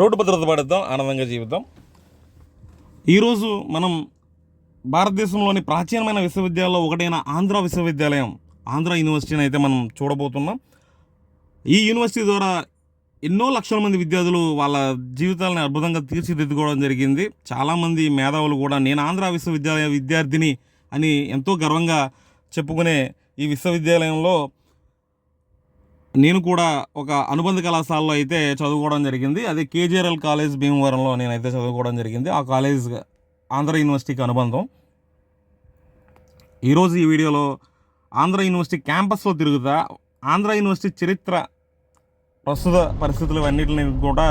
Road భద్రత పడద్దాం ఆనందంగా జీవితం ఈరోజు మనం భారతదేశంలోని ప్రాచీనమైన విశ్వవిద్యాలయంలో ఒకటైన ఆంధ్ర విశ్వవిద్యాలయం ఆంధ్ర యూనివర్సిటీని అయితే మనం చూడబోతున్నాం. ఈ యూనివర్సిటీ ద్వారా ఎన్నో లక్షల మంది విద్యార్థులు వాళ్ళ జీవితాలను అద్భుతంగా తీర్చిదిద్దుకోవడం జరిగింది. చాలామంది మేధావులు కూడా నేను ఆంధ్ర విశ్వవిద్యాలయ విద్యార్థిని అని ఎంతో గర్వంగా చెప్పుకునే ఈ విశ్వవిద్యాలయంలో నేను కూడా ఒక అనుబంధ కళాశాలలో అయితే చదువుకోవడం జరిగింది. అదే కేజీఆర్ఎల్ కాలేజ్ భీమవరంలో నేనైతే చదువుకోవడం జరిగింది. ఆ కాలేజ్ ఆంధ్ర యూనివర్సిటీకి అనుబంధం. ఈరోజు ఈ వీడియోలో ఆంధ్ర యూనివర్సిటీ క్యాంపస్లో తిరుగుతా ఆంధ్ర యూనివర్సిటీ చరిత్ర ప్రస్తుత పరిస్థితులు అన్నింటిని కూడా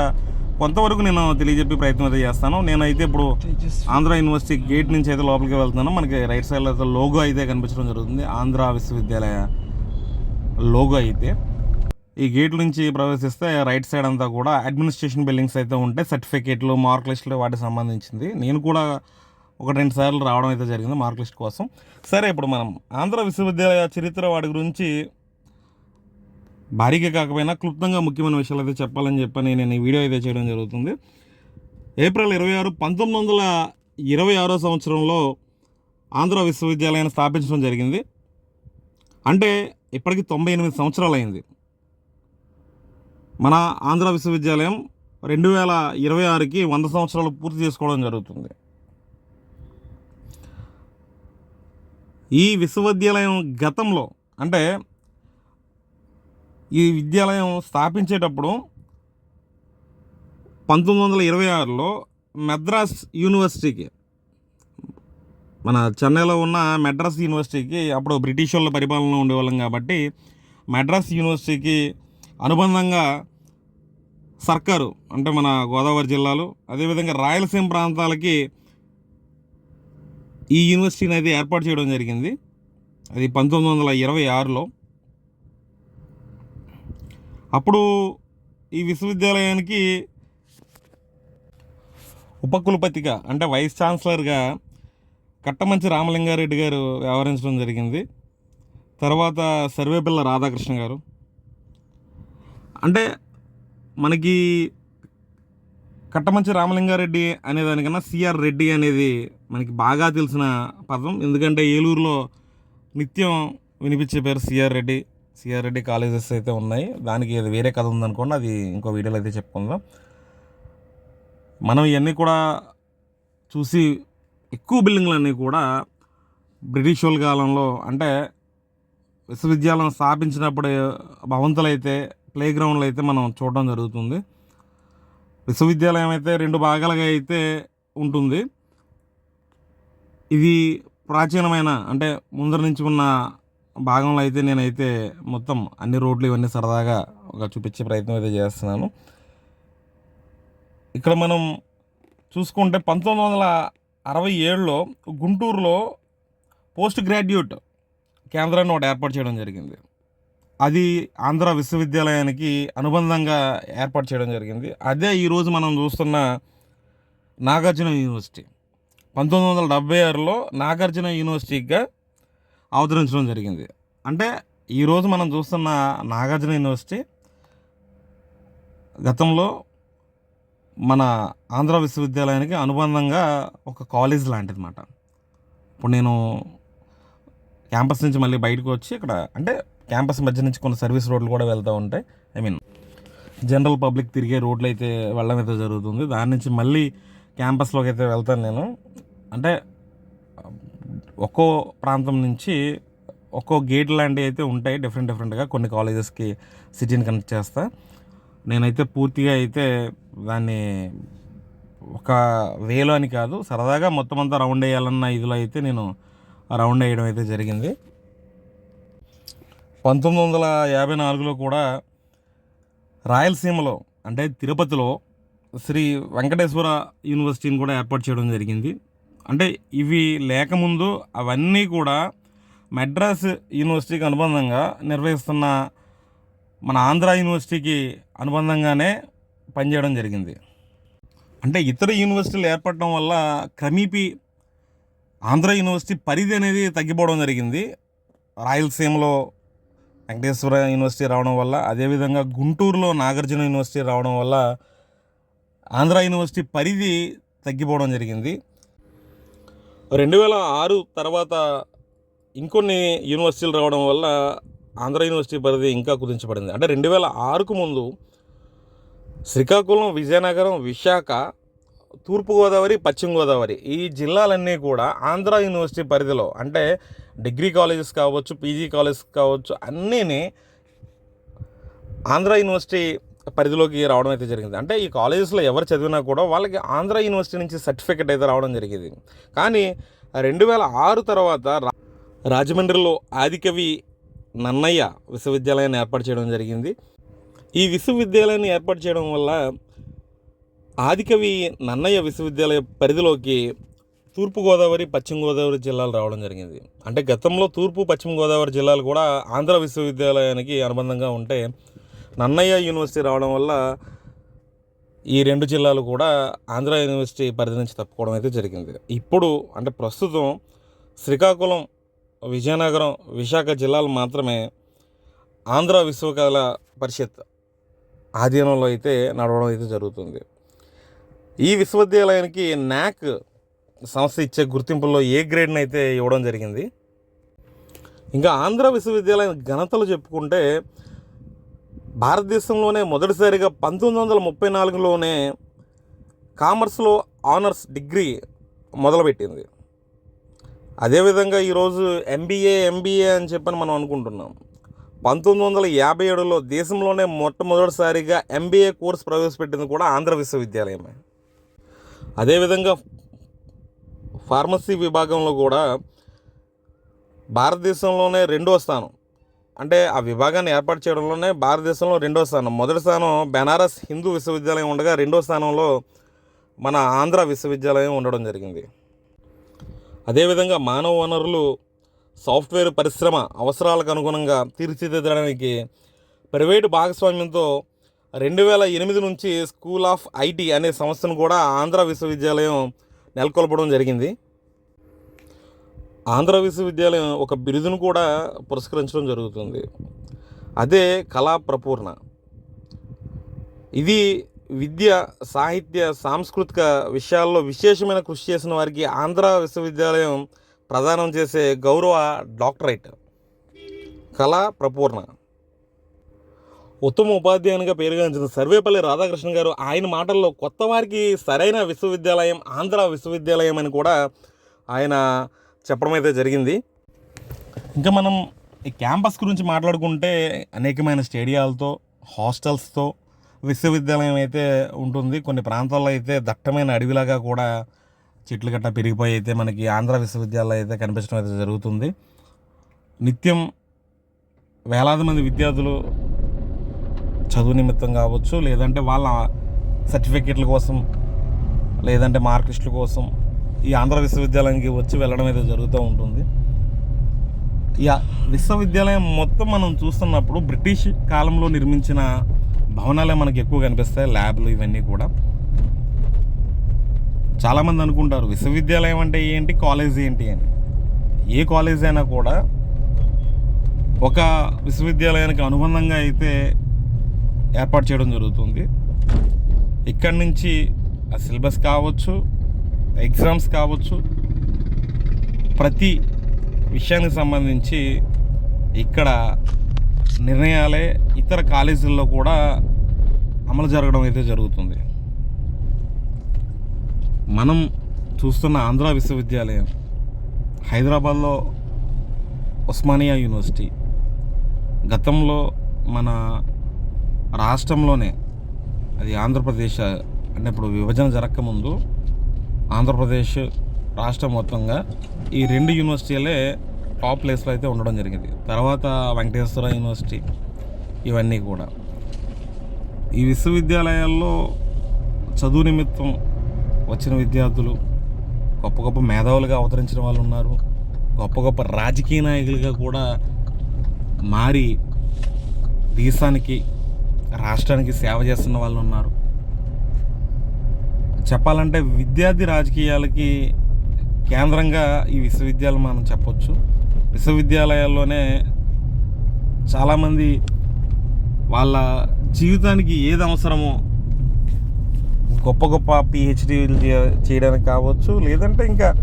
కొంతవరకు నేను తెలియజెప్పే ప్రయత్నం అయితే చేస్తాను. నేనైతే ఇప్పుడు ఆంధ్ర యూనివర్సిటీ గేట్ నుంచి అయితే లోపలికి వెళ్తున్నాను. మనకి రైట్ సైడ్లో అయితే లోగో అయితే కనిపించడం జరుగుతుంది. ఆంధ్ర విశ్వవిద్యాలయ లోగో అయితే. ఈ గేట్ నుంచి ప్రవేశిస్తే రైట్ సైడ్ అంతా కూడా అడ్మినిస్ట్రేషన్ బిల్డింగ్స్ అయితే ఉంటాయి. సర్టిఫికేట్లు మార్క్ లిస్టులు వాటికి సంబంధించింది. నేను కూడా ఒక రెండు సార్లు రావడం అయితే జరిగింది మార్క్ లిస్ట్ కోసం. సరే ఇప్పుడు మనం ఆంధ్ర విశ్వవిద్యాలయ చరిత్ర వాటి గురించి భారీగా కాకపోయినా క్లుప్తంగా ముఖ్యమైన విషయాలు అయితే చెప్పాలని చెప్పని నేను ఈ వీడియో అయితే చేయడం జరుగుతుంది. ఏప్రిల్ ఇరవై ఆరు పంతొమ్మిది వందల ఇరవై ఆరో సంవత్సరంలో ఆంధ్ర విశ్వవిద్యాలయాన్ని స్థాపించడం జరిగింది. అంటే ఇప్పటికి తొంభై ఎనిమిది సంవత్సరాలు అయింది. మన ఆంధ్ర విశ్వవిద్యాలయం రెండు వేల ఇరవై ఆరుకి వంద సంవత్సరాలు పూర్తి చేసుకోవడం జరుగుతుంది. ఈ విశ్వవిద్యాలయం గతంలో అంటే ఈ విద్యాలయం స్థాపించేటప్పుడు పంతొమ్మిది వందల ఇరవై ఆరులో మెద్రాస్ యూనివర్సిటీకి మన చెన్నైలో ఉన్న మెడ్రాస్ యూనివర్సిటీకి అప్పుడు బ్రిటిష్ వాళ్ళ పరిపాలన ఉండేవాళ్ళం కాబట్టి మెడ్రాస్ యూనివర్సిటీకి అనుబంధంగా సర్కారు అంటే మన గోదావరి జిల్లాలో అదేవిధంగా రాయలసీమ ప్రాంతాలకి ఈ యూనివర్సిటీని అయితే ఏర్పాటు చేయడం జరిగింది. అది పంతొమ్మిది వందల ఇరవై ఆరులో. అప్పుడు ఈ విశ్వవిద్యాలయానికి ఉపకులపతిగా అంటే వైస్ ఛాన్సలర్గా కట్టమంచి రామలింగారెడ్డి గారు వ్యవహరించడం జరిగింది. తర్వాత సర్వేపిల్ల రాధాకృష్ణ గారు. అంటే మనకి కట్టమంచి రామలింగారెడ్డి అనే దానికన్నా సిఆర్ రెడ్డి అనేది మనకి బాగా తెలిసిన పదం. ఎందుకంటే ఏలూరులో నిత్యం వినిపించే పేరు CR Reddy. CR Reddy colleges అయితే ఉన్నాయి. దానికి అది వేరే కథ ఉందనుకోండి అది ఇంకో వీడియోలో అయితే చెప్పుకుందాం. మనం ఇవన్నీ కూడా చూసి ఎక్కువ బిల్డింగ్లన్నీ కూడా బ్రిటిష్ వాళ్ళ కాలంలో అంటే విశ్వవిద్యాలయం స్థాపించినప్పుడు భవంతులు అయితే ప్లే గ్రౌండ్లు అయితే మనం చూడడం జరుగుతుంది. విశ్వవిద్యాలయం అయితే రెండు భాగాలుగా అయితే ఉంటుంది. ఇది ప్రాచీనమైన అంటే ముందర నుంచి ఉన్న భాగంలో అయితే నేనైతే మొత్తం అన్ని రోడ్లు ఇవన్నీ సరదాగా ఒక చూపించే ప్రయత్నం అయితే చేస్తున్నాను. ఇక్కడ మనం చూసుకుంటే పంతొమ్మిది వందల అరవై ఏడులో గుంటూరులో పోస్ట్ గ్రాడ్యుయేట్ కేంద్రాన్ని ఒకటి ఏర్పాటు చేయడం జరిగింది. అది ఆంధ్ర విశ్వవిద్యాలయానికి అనుబంధంగా ఏర్పాటు చేయడం జరిగింది. అదే ఈరోజు మనం చూస్తున్న నాగార్జున యూనివర్సిటీ. పంతొమ్మిది వందల డెబ్బై ఆరులో నాగార్జున యూనివర్సిటీగా అవతరించడం జరిగింది. అంటే ఈరోజు మనం చూస్తున్న నాగార్జున యూనివర్సిటీ గతంలో మన ఆంధ్ర విశ్వవిద్యాలయానికి అనుబంధంగా ఒక కాలేజ్ లాంటిది అనమాట ఇప్పుడు నేను క్యాంపస్ నుంచి మళ్ళీ బయటకు వచ్చి ఇక్కడ అంటే క్యాంపస్ మధ్య నుంచి కొన్ని సర్వీస్ రోడ్లు కూడా వెళ్తూ ఉంటాయి. ఐ మీన్ జనరల్ పబ్లిక్ తిరిగే రోడ్లు అయితే వెళ్ళడం అయితే జరుగుతుంది. దాని నుంచి మళ్ళీ క్యాంపస్లోకి అయితే వెళ్తాను నేను. అంటే ఒక్కో ప్రాంతం నుంచి ఒక్కో గేట్ లాంటివి అయితే ఉంటాయి. డిఫరెంట్ డిఫరెంట్గా కొన్ని కాలేజెస్కి సిటీని కనెక్ట్ చేస్తా. నేనైతే పూర్తిగా అయితే దాన్ని ఒక వేలో అని కాదు సరదాగా మొత్తం అంతా రౌండ్ వేయాలన్న ఇదిలో అయితే నేను రౌండ్ వేయడం అయితే జరిగింది. పంతొమ్మిది వందల యాభై నాలుగులో కూడా రాయలసీమలో అంటే తిరుపతిలో శ్రీ వెంకటేశ్వర యూనివర్సిటీని కూడా ఏర్పాటు చేయడం జరిగింది. అంటే ఇవి లేకముందు అవన్నీ కూడా మెడ్రాస్ యూనివర్సిటీకి అనుబంధంగా నిర్వహిస్తున్న మన ఆంధ్ర యూనివర్సిటీకి అనుబంధంగానే పనిచేయడం జరిగింది. అంటే ఇతర యూనివర్సిటీలు ఏర్పడటం వల్ల క్రమీపి ఆంధ్ర యూనివర్సిటీ పరిధి అనేది తగ్గిపోవడం జరిగింది. రాయలసీమలో వెంకటేశ్వర యూనివర్సిటీ రావడం వల్ల అదేవిధంగా గుంటూరులో నాగార్జున యూనివర్సిటీ రావడం వల్ల ఆంధ్ర యూనివర్సిటీ పరిధి తగ్గిపోవడం జరిగింది. రెండు వేల ఆరు తర్వాత ఇంకొన్ని యూనివర్సిటీలు రావడం వల్ల ఆంధ్ర యూనివర్సిటీ పరిధి ఇంకా కుదించబడింది. అంటే రెండు వేల ఆరుకు ముందు శ్రీకాకుళం విజయనగరం విశాఖ తూర్పుగోదావరి పశ్చిమ గోదావరి ఈ జిల్లాలన్నీ కూడా ఆంధ్ర యూనివర్సిటీ పరిధిలో అంటే డిగ్రీ కాలేజెస్ కావచ్చు పీజీ కాలేజెస్ కావచ్చు అన్నీని ఆంధ్ర యూనివర్సిటీ పరిధిలోకి రావడం అయితే జరిగింది. అంటే ఈ కాలేజెస్లో ఎవరు చదివినా కూడా వాళ్ళకి ఆంధ్ర యూనివర్సిటీ నుంచి సర్టిఫికెట్ అయితే రావడం జరిగింది. కానీ రెండు వేల ఆరు తర్వాత రా- రాజమండ్రిలో ఆదికవి నన్నయ్య విశ్వవిద్యాలయాన్ని ఏర్పాటు చేయడం జరిగింది. ఈ విశ్వవిద్యాలయాన్ని ఏర్పాటు చేయడం వల్ల ఆదికవి నన్నయ్య విశ్వవిద్యాలయ పరిధిలోకి తూర్పుగోదావరి పశ్చిమ గోదావరి జిల్లాలు రావడం జరిగింది. అంటే గతంలో తూర్పు పశ్చిమ గోదావరి జిల్లాలు కూడా ఆంధ్ర విశ్వవిద్యాలయానికి అనుబంధంగా ఉంటే నన్నయ్య యూనివర్సిటీ రావడం వల్ల ఈ రెండు జిల్లాలు కూడా ఆంధ్ర యూనివర్సిటీ పరిధి నుంచి తప్పుకోవడం అయితే జరిగింది. ఇప్పుడు అంటే ప్రస్తుతం శ్రీకాకుళం విజయనగరం విశాఖ జిల్లాలు మాత్రమే ఆంధ్ర విశ్వకళ పరిషత్ ఆధీనంలో అయితే నడవడం అయితే జరుగుతుంది. ఈ విశ్వవిద్యాలయానికి న్యాక్ సంస్థ ఇచ్చే గుర్తింపుల్లో ఏ గ్రేడ్ని అయితే ఇవ్వడం జరిగింది? ఇంకా ఆంధ్ర విశ్వవిద్యాలయం ఘనతలు చెప్పుకుంటే భారతదేశంలోనే మొదటిసారిగా పంతొమ్మిది వందల ముప్పై నాలుగులోనే కామర్స్లో ఆనర్స్ డిగ్రీ మొదలుపెట్టింది. అదేవిధంగా ఈరోజు ఎంబీఏ ఎంబీఏ అని చెప్పని మనం అనుకుంటున్నాం. పంతొమ్మిది వందల యాభై ఏడులో దేశంలోనే మొట్టమొదటిసారిగా ఎంబీఏ కోర్స్ ప్రవేశపెట్టింది కూడా ఆంధ్ర విశ్వవిద్యాలయమే. అదేవిధంగా ఫార్మసీ విభాగంలో కూడా భారతదేశంలోనే రెండో స్థానం. అంటే ఆ విభాగాన్ని ఏర్పాటు చేయడంలోనే భారతదేశంలో రెండో స్థానం. మొదటి స్థానం బెనారస్ హిందూ విశ్వవిద్యాలయం ఉండగా రెండో స్థానంలో మన ఆంధ్ర విశ్వవిద్యాలయం ఉండడం జరిగింది. అదేవిధంగా మానవ వనరులు సాఫ్ట్వేర్ పరిశ్రమ అవసరాలకు అనుగుణంగా తీర్చిదిద్దడానికి ప్రైవేటు భాగస్వామ్యంతో రెండు వేల ఎనిమిది నుంచి స్కూల్ ఆఫ్ ఐటీ అనే సంస్థను కూడా ఆంధ్ర విశ్వవిద్యాలయం నెలకొల్పడం జరిగింది. ఆంధ్ర విశ్వవిద్యాలయం ఒక బిరుదును కూడా పురస్కరించడం జరుగుతుంది. అదే కళా ప్రపూర్ణ. ఇది విద్య సాహిత్య సాంస్కృతిక విషయాల్లో విశేషమైన కృషి చేసిన వారికి ఆంధ్ర విశ్వవిద్యాలయం ప్రదానం చేసే గౌరవ డాక్టరేట్. కళా ప్రపూర్ణ. ఉత్తమ ఉపాధ్యాయునిగా పేరుగాంచిన సర్వేపల్లి రాధాకృష్ణ గారు ఆయన మాటల్లో కొత్త వారికి సరైన విశ్వవిద్యాలయం ఆంధ్ర విశ్వవిద్యాలయం అని కూడా ఆయన చెప్పడం అయితే జరిగింది. ఇంకా మనం ఈ క్యాంపస్ గురించి మాట్లాడుకుంటే అనేకమైన స్టేడియాలతో హాస్టల్స్తో విశ్వవిద్యాలయం అయితే ఉంటుంది. కొన్ని ప్రాంతాల్లో అయితే దట్టమైన అడవిలాగా కూడా చెట్లు గట్ట పెరిగిపోయి అయితే మనకి ఆంధ్ర విశ్వవిద్యాలయం అయితే కనిపించడం అయితే జరుగుతుంది. నిత్యం వేలాది మంది విద్యార్థులు చదువు నిమిత్తం కావచ్చు లేదంటే వాళ్ళ సర్టిఫికెట్ల కోసం లేదంటే మార్క్ లిస్టుల కోసం ఈ ఆంధ్ర విశ్వవిద్యాలయానికి వచ్చి వెళ్ళడం అయితే జరుగుతూ ఉంటుంది. ఈ విశ్వవిద్యాలయం మొత్తం మనం చూస్తున్నప్పుడు బ్రిటిష్ కాలంలో నిర్మించిన భవనాలే మనకి ఎక్కువ కనిపిస్తాయి ల్యాబ్లు ఇవన్నీ కూడా. చాలామంది అనుకుంటారు విశ్వవిద్యాలయం అంటే ఏంటి కాలేజ్ ఏంటి అని. ఏ కాలేజ్ అయినా కూడా ఒక విశ్వవిద్యాలయానికి అనుబంధంగా అయితే ఏర్పాటు చేయడం జరుగుతుంది. ఇక్కడి నుంచి ఆ సిలబస్ కావచ్చు ఎగ్జామ్స్ కావచ్చు ప్రతి విషయానికి సంబంధించి ఇక్కడ నిర్ణయాలే ఇతర కాలేజీల్లో కూడా అమలు జరగడం అయితే జరుగుతుంది. మనం చూస్తున్న ఆంధ్ర విశ్వవిద్యాలయం హైదరాబాద్లో ఉస్మానియా యూనివర్సిటీ గతంలో మన రాష్ట్రంలోనే అది ఆంధ్రప్రదేశ్ అంటే ఇప్పుడు విభజన జరగకముందు ఆంధ్రప్రదేశ్ రాష్ట్రం మొత్తంగా ఈ రెండు యూనివర్సిటీలే టాప్ ప్లేస్లో అయితే ఉండడం జరిగింది. తర్వాత వెంకటేశ్వర యూనివర్సిటీ ఇవన్నీ కూడా. ఈ విశ్వవిద్యాలయాల్లో చదువు నిమిత్తం వచ్చిన విద్యార్థులు గొప్ప గొప్ప మేధావులుగా అవతరించిన వాళ్ళు ఉన్నారు. గొప్ప గొప్ప రాజకీయ నాయకులుగా కూడా మారి దేశానికి రాష్ట్రానికి సేవ చేస్తున్న వాళ్ళు ఉన్నారు. చెప్పాలంటే విద్యార్థి రాజకీయాలకి కేంద్రంగా ఈ విశ్వవిద్యాలయం మనం చెప్పొచ్చు. విశ్వవిద్యాలయాల్లోనే చాలామంది వాళ్ళ జీవితానికి ఏది అవసరమో గొప్ప గొప్ప పిహెచ్డీలు చేయడానికి కావచ్చు లేదంటే ఇంకా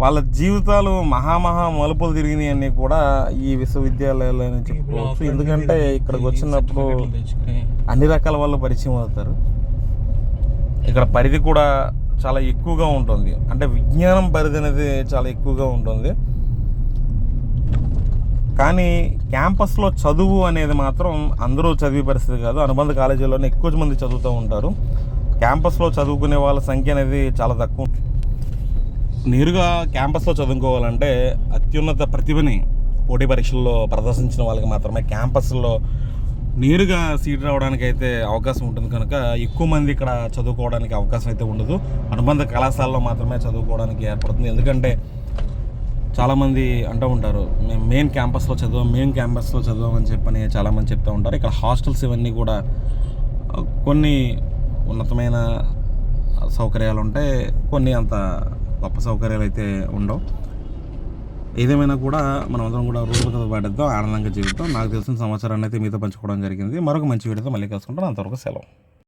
వాళ్ళ జీవితాలు మహామహా మలుపులు తిరిగినాయి అన్నీ కూడా ఈ విశ్వవిద్యాలయాలని చెప్పుకోవచ్చు. ఎందుకంటే ఇక్కడికి వచ్చినప్పుడు అన్ని రకాల వాళ్ళు పరిచయం అవుతారు. ఇక్కడ పరిధి కూడా చాలా ఎక్కువగా ఉంటుంది. అంటే విజ్ఞానం పరిధి అనేది చాలా ఎక్కువగా ఉంటుంది. కానీ క్యాంపస్లో చదువు అనేది మాత్రం అందరూ చదివే పరిస్థితి కాదు. అనుబంధ కాలేజీలోనే ఎక్కువ మంది చదువుతూ ఉంటారు. క్యాంపస్లో చదువుకునే వాళ్ళ సంఖ్య అనేది చాలా తక్కువ నేరుగా క్యాంపస్లో చదువుకోవాలంటే అత్యున్నత ప్రతిభని పోటీ పరీక్షల్లో ప్రదర్శించిన వాళ్ళకి మాత్రమే క్యాంపస్లో నేరుగా సీట్ రావడానికి అయితే అవకాశం ఉంటుంది కనుక ఎక్కువ మంది ఇక్కడ చదువుకోవడానికి అవకాశం అయితే ఉండదు. అనుబంధ కళాశాలలో మాత్రమే చదువుకోవడానికి ఏర్పడుతుంది. ఎందుకంటే చాలామంది అంటూ ఉంటారు మేము మెయిన్ క్యాంపస్లో చదివాం మెయిన్ క్యాంపస్లో చదివాం అని చెప్పని చాలామంది చెప్తూ ఉంటారు. ఇక్కడ హాస్టల్స్ ఇవన్నీ కూడా కొన్ని ఉన్నతమైన సౌకర్యాలు ఉంటాయి కొన్ని అంత గొప్ప సౌకర్యాలు అయితే ఉండవు. ఏదేమైనా కూడా మనం అందరం కూడా రూపకత పాటిద్దాం ఆనందంగా జీవితం నాకు తెలిసిన సమాచారాన్ని అయితే మీతో పంచుకోవడం జరిగింది. మరొక మంచి వీడియోతో మళ్ళీ కలుసుకుంటాం. అంతవరకు సెలవు.